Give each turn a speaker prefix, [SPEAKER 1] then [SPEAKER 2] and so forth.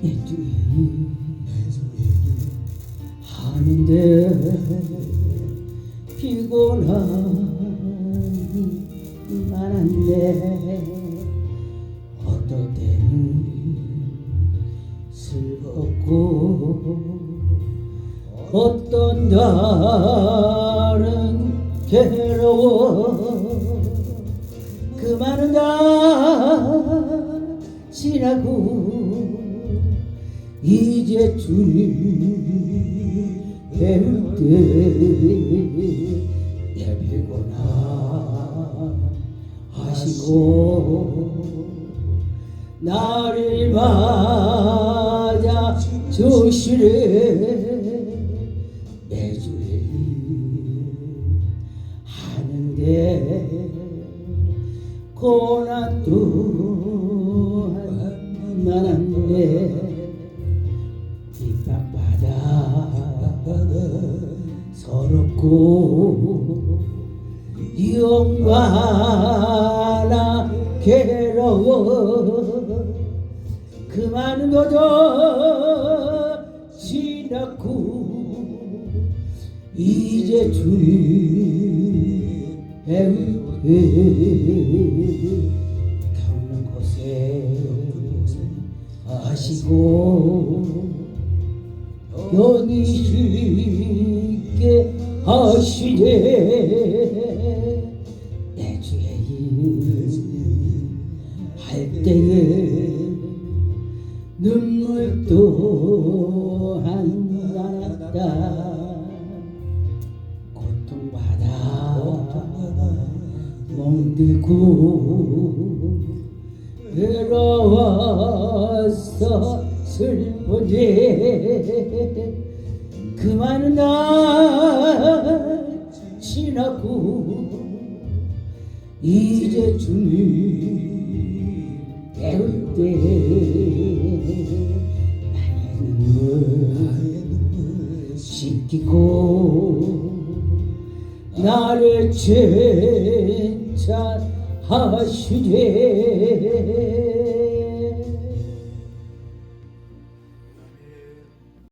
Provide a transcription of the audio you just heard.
[SPEAKER 1] 내 주인 하는데 피곤하니 많은데 어떨 때는 즐겁고 어떤 날은 괴로워. 그 많은 날 지나고 이제 주님 뵐때 예비구나 하시고 나를 맞아 주시래 내 주님 하는데 고난 또한 많은데 서럽고 영화나 괴로워 그 많은 거저 지났고 이제 배우에 겪는 곳에 하시고 연이 쉽게 하시네 내 주의 일할 때에 눈물 또한 많았다. 고통받아 멍들고 외로워서 슬프지 그 많은 날 지나고. 이제 주님 배울 때 나의 눈물 씻기고 나를 칭찬하시네